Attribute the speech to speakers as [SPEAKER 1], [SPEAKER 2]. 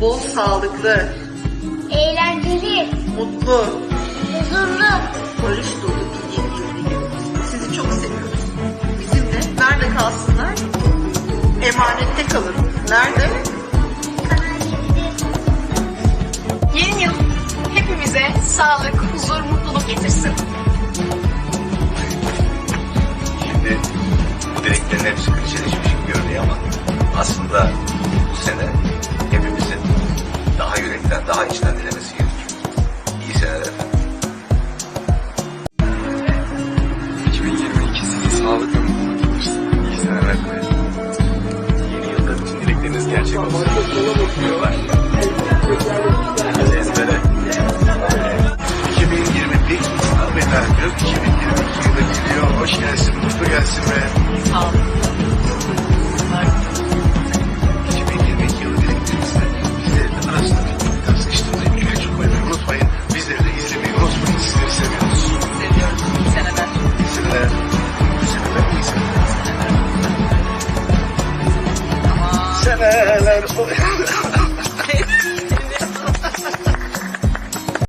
[SPEAKER 1] Bol sağlıklı,
[SPEAKER 2] Eğlenceli,
[SPEAKER 1] mutlu,
[SPEAKER 2] huzurlu.
[SPEAKER 1] barış dolu bir yeni. Sizi çok seviyoruz. Bizimle nerede kalsınlar? Emanette kalın. Nerede?
[SPEAKER 3] Yeni yıl hepimize sağlık, huzur, mutluluk getirsin.
[SPEAKER 4] Şimdi bu dileklerin hepsi klişeleşmiş gibi görünüyor ama aslında bu sene içten dilemesi gerekiyor. İyi seneler efendim.
[SPEAKER 5] 2022 size sağlıkla mutluluk getirsin. İyi seneler dilerim.
[SPEAKER 4] Yeni yılda bütün dilekleriniz gerçek olsun. Hadi ezbere.
[SPEAKER 6] 2021 Ahmet Ergül 2022 yılı geliyor. Hoş gelsin, mutlu gelsin ve
[SPEAKER 1] Sağ olun.
[SPEAKER 6] Seneler. Seneler.